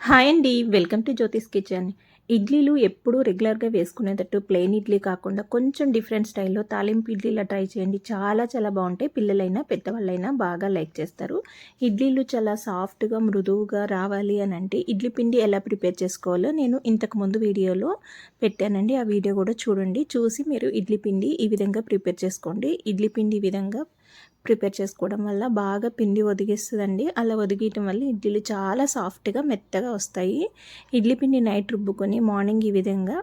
Hi అండి welcome to జ్యోతిస్ kitchen. ఇడ్లీలు ఎప్పుడూ రెగ్యులర్గా వేసుకునేటట్టు ప్లెయిన్ ఇడ్లీ కాకుండా కొంచెం డిఫరెంట్ స్టైల్లో తాలింపు ఇడ్లీలా ట్రై చేయండి. చాలా చాలా బాగుంటాయి. పిల్లలైనా పెద్దవాళ్ళైనా బాగా లైక్ చేస్తారు. ఇడ్లీలు చాలా సాఫ్ట్గా మృదువుగా రావాలి అని అంటే ఇడ్లీ పిండి ఎలా ప్రిపేర్ చేసుకోవాలో నేను ఇంతకుముందు వీడియోలో పెట్టానండి. ఆ వీడియో కూడా చూడండి. చూసి మీరు ఇడ్లీ పిండి ఈ విధంగా ప్రిపేర్ చేసుకోండి. ఇడ్లీ పిండి ఈ విధంగా ప్రిపేర్ చేసుకోవడం వల్ల బాగా పిండి ఒదిగిస్తుందండి. అలా ఒదిగియటం వల్ల ఇడ్లీలు చాలా సాఫ్ట్గా మెత్తగా వస్తాయి. ఇడ్లీ పిండి నైట్ రుబ్బుకొని మార్నింగ్ ఈ విధంగా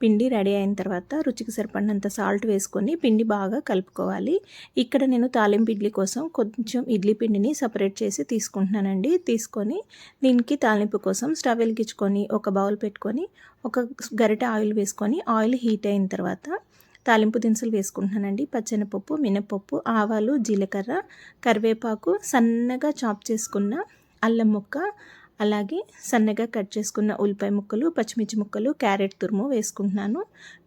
పిండి రెడీ అయిన తర్వాత రుచికి సరిపడినంత సాల్ట్ వేసుకొని పిండి బాగా కలుపుకోవాలి. ఇక్కడ నేను తాలింపు ఇడ్లీ కోసం కొంచెం ఇడ్లీ పిండిని సపరేట్ చేసి తీసుకుంటున్నానండి. తీసుకొని దీనికి తాలింపు కోసం స్టవ్ వెలిగించుకొని ఒక బౌల్ పెట్టుకొని ఒక గరిట ఆయిల్ వేసుకొని ఆయిల్ హీట్ అయిన తర్వాత తాలింపు దినుసులు వేసుకుంటున్నానండి. పచ్చెనపప్పు మినపప్పు ఆవాలు జీలకర్ర కరివేపాకు సన్నగా చాప్ చేసుకున్న అల్లం ముక్క అలాగే సన్నగా కట్ చేసుకున్న ఉల్లిపాయ ముక్కలు పచ్చిమిర్చి ముక్కలు క్యారెట్ తురుము వేసుకుంటున్నాను.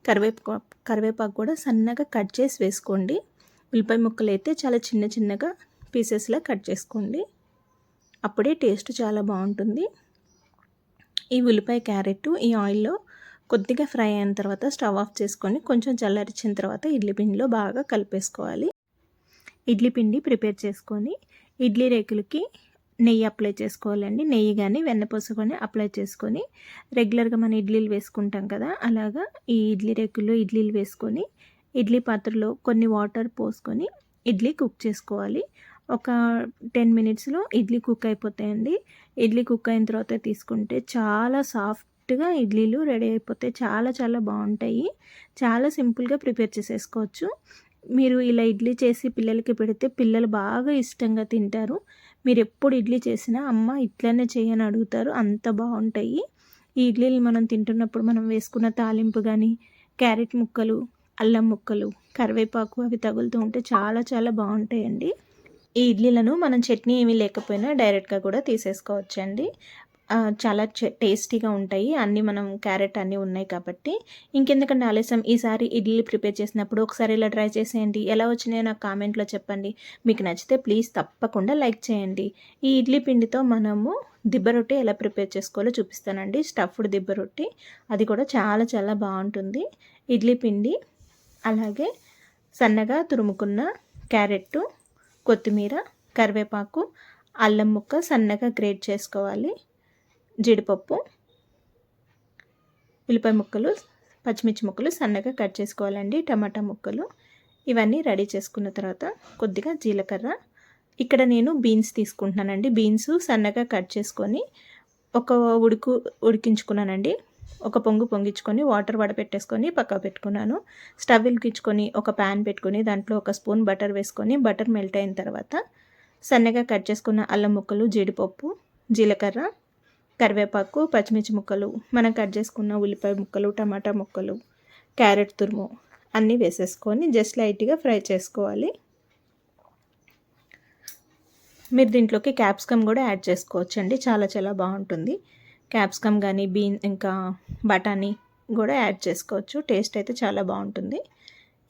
కరివేపా కరివేపాకు కూడా సన్నగా కట్ చేసి వేసుకోండి. ఉల్లిపాయ ముక్కలు అయితే చాలా చిన్న చిన్నగా పీసెస్లా కట్ చేసుకోండి. అప్పుడే టేస్ట్ చాలా బాగుంటుంది. ఈ ఉల్లిపాయ క్యారెట్ ఈ ఆయిల్లో కొద్దిగా ఫ్రై అయిన తర్వాత స్టవ్ ఆఫ్ చేసుకొని కొంచెం చల్లరిచిన తర్వాత ఇడ్లీ పిండిలో బాగా కలిపేసుకోవాలి. ఇడ్లీ పిండి ప్రిపేర్ చేసుకొని ఇడ్లీ రేకులకి నెయ్యి అప్లై చేసుకోవాలండి. నెయ్యి కానీ వెన్నపూస కానీ అప్లై చేసుకొని రెగ్యులర్గా మనం ఇడ్లీలు వేసుకుంటాం కదా అలాగా ఈ ఇడ్లీ రేకుల్లో ఇడ్లీలు వేసుకొని ఇడ్లీ పాత్రలో కొన్ని వాటర్ పోసుకొని ఇడ్లీ కుక్ చేసుకోవాలి. ఒక టెన్ మినిట్స్లో ఇడ్లీ కుక్ అయిపోతాయండి. ఇడ్లీ కుక్ అయిన తర్వాత తీసుకుంటే చాలా సాఫ్ట్ సాఫ్ట్గా ఇడ్లీలు రెడీ అయిపోతాయి చాలా చాలా బాగుంటాయి. చాలా సింపుల్గా ప్రిపేర్ చేసేసుకోవచ్చు. మీరు ఇలా ఇడ్లీ చేసి పిల్లలకి పెడితే పిల్లలు బాగా ఇష్టంగా తింటారు. మీరు ఎప్పుడు ఇడ్లీ చేసినా అమ్మ ఇట్లనే చేయని అడుగుతారు. అంత బాగుంటాయి. ఈ ఇడ్లీలు మనం తింటున్నప్పుడు మనం వేసుకున్న తాలింపు కానీ క్యారెట్ ముక్కలు అల్లం ముక్కలు కరివేపాకు అవి తగులుతూ ఉంటే చాలా చాలా బాగుంటాయండి. ఈ ఇడ్లీలను మనం చట్నీ ఏమీ లేకపోయినా డైరెక్ట్గా కూడా తీసేసుకోవచ్చండి. చాలా టేస్టీగా ఉంటాయి. అన్నీ మనం క్యారెట్ అన్నీ ఉన్నాయి కాబట్టి. ఇంకెందుకంటే ఆలస్యం? ఈసారి ఇడ్లీ ప్రిపేర్ చేసినప్పుడు ఒకసారి ఇలా ట్రై చేసేయండి. ఎలా వచ్చినాయో నాకు కామెంట్లో చెప్పండి. మీకు నచ్చితే ప్లీజ్ తప్పకుండా లైక్ చేయండి. ఈ ఇడ్లీ పిండితో మనము దిబ్బ రొట్టె ఎలా ప్రిపేర్ చేసుకోవాలో చూపిస్తానండి. స్టఫ్డ్ దిబ్బ రొట్టి. అది కూడా చాలా చాలా బాగుంటుంది. ఇడ్లీ పిండి అలాగే సన్నగా తురుముకున్న క్యారెట్ కొత్తిమీర కరివేపాకు అల్లం ముక్క సన్నగా గ్రేట్ చేసుకోవాలి. జీడిపప్పు ఉల్లిపాయ ముక్కలు పచ్చిమిర్చి ముక్కలు సన్నగా కట్ చేసుకోవాలండి టమాటా ముక్కలు. ఇవన్నీ రెడీ చేసుకున్న తర్వాత కొద్దిగా జీలకర్ర. ఇక్కడ నేను బీన్స్ తీసుకుంటున్నానండి. బీన్స్ సన్నగా కట్ చేసుకొని ఒక ఉడుకు ఉడికించుకున్నానండి. ఒక పొంగు పొంగించుకొని వాటర్ వడపెట్టేసుకొని పక్క పెట్టుకున్నాను. స్టవ్ వెలిగించుకొని ఒక ప్యాన్ పెట్టుకొని దాంట్లో ఒక స్పూన్ బటర్ వేసుకొని బటర్ మెల్ట్ అయిన తర్వాత సన్నగా కట్ చేసుకున్న అల్లం ముక్కలు జీడిపప్పు జీలకర్ర కరివేపాకు పచ్చిమిర్చి ముక్కలు మనం కట్ చేసుకున్న ఉల్లిపాయ ముక్కలు టమాటా ముక్కలు క్యారెట్ తురుము అన్నీ వేసేసుకొని జస్ట్ లైట్గా ఫ్రై చేసుకోవాలి. మీరు దీంట్లోకి క్యాప్సికమ్ కూడా యాడ్ చేసుకోవచ్చండి చాలా చాలా బాగుంటుంది. క్యాప్సికమ్ కానీ బీన్ ఇంకా బఠానీ కూడా యాడ్ చేసుకోవచ్చు టేస్ట్ అయితే చాలా బాగుంటుంది.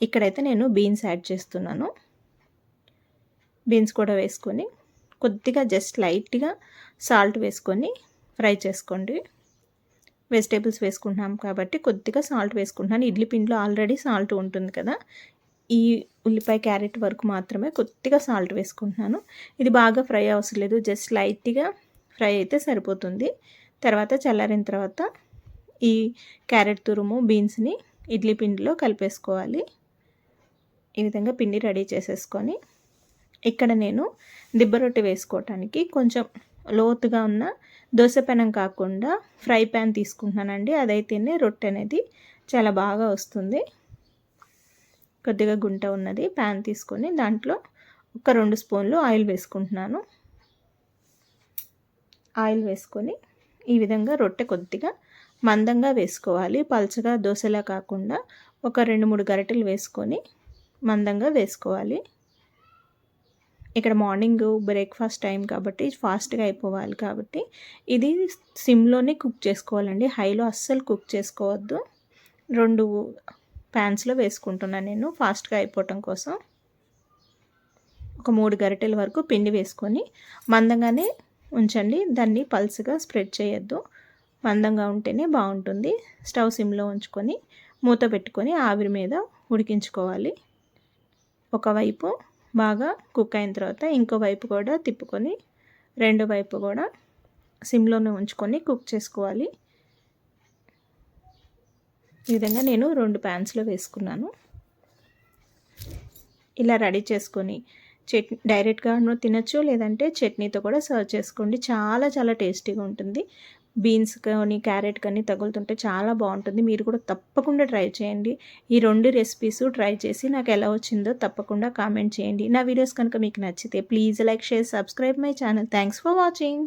ఇక్కడైతే నేను బీన్స్ యాడ్ చేస్తున్నాను. బీన్స్ కూడా వేసుకొని కొద్దిగా జస్ట్ లైట్గా సాల్ట్ వేసుకొని ఫ్రై చేసుకోండి. వెజిటేబుల్స్ వేసుకుంటున్నాం కాబట్టి కొద్దిగా సాల్ట్ వేసుకుంటున్నాను. ఇడ్లీ పిండిలో ఆల్రెడీ సాల్ట్ ఉంటుంది కదా. ఈ ఉల్లిపాయ క్యారెట్ వరకు మాత్రమే కొద్దిగా సాల్ట్ వేసుకుంటున్నాను. ఇది బాగా ఫ్రై అవసరం లేదు. జస్ట్ లైట్గా ఫ్రై అయితే సరిపోతుంది. తర్వాత చల్లారిన తర్వాత ఈ క్యారెట్ తురుము బీన్స్ని ఇడ్లీ పిండిలో కలిపేసుకోవాలి. ఈ విధంగా పిండి రెడీ చేసేసుకొని ఇక్కడ నేను దిబ్బ రొట్టె వేసుకోవటానికి కొంచెం లోతుగా ఉన్న దోశ పెనం కాకుండా ఫ్రై ప్యాన్ తీసుకుంటున్నానండి. అదైతేనే రొట్టె అనేది చాలా బాగా వస్తుంది. కొద్దిగా గుంట ఉన్నది. ప్యాన్ తీసుకొని దాంట్లో ఒక రెండు స్పూన్లు ఆయిల్ వేసుకుంటున్నాను. ఆయిల్ వేసుకొని ఈ విధంగా రొట్టె కొద్దిగా మందంగా వేసుకోవాలి. పల్చగా దోశలా కాకుండా ఒక రెండు మూడు గరిటెలు వేసుకొని మందంగా వేసుకోవాలి. ఇక్కడ మార్నింగ్ బ్రేక్ఫాస్ట్ టైం కాబట్టి ఫాస్ట్గా అయిపోవాలి కాబట్టి ఇది సిమ్లోనే కుక్ చేసుకోవాలండి. హైలో అస్సలు కుక్ చేసుకోవద్దు. రెండు ప్యాన్స్లో వేసుకుంటున్నాను నేను ఫాస్ట్గా అయిపోవటం కోసం. ఒక మూడు గరిటెల వరకు పిండి వేసుకొని మందంగానే ఉంచండి. దాన్ని పల్స్గా స్ప్రెడ్ చేయొద్దు. మందంగా ఉంటేనే బాగుంటుంది. స్టవ్ సిమ్లో ఉంచుకొని మూత పెట్టుకొని ఆవిరి మీద ఉడికించుకోవాలి. ఒకవైపు బాగా కుక్ అయిన తర్వాత ఇంకో వైపు కూడా తిప్పుకొని రెండు వైపు కూడా సిమ్లోనే ఉంచుకొని కుక్ చేసుకోవాలి. ఈ విధంగా నేను రెండు ప్యాన్స్లో వేసుకున్నాను. ఇలా రెడీ చేసుకొని చట్నీ డైరెక్ట్గా తినచ్చు లేదంటే చట్నీతో కూడా సర్వ్ చేసుకోండి. చాలా చాలా టేస్టీగా ఉంటుంది. బీన్స్ కానీ క్యారెట్ కానీ తగులుతుంటే చాలా బాగుంటుంది. మీరు కూడా తప్పకుండా ట్రై చేయండి. ఈ రెండు రెసిపీస్ ట్రై చేసి నాకు ఎలా వచ్చిందో తప్పకుండా కామెంట్ చేయండి. నా వీడియోస్ కనుక మీకు నచ్చితే please like share subscribe my channel. Thanks for watching.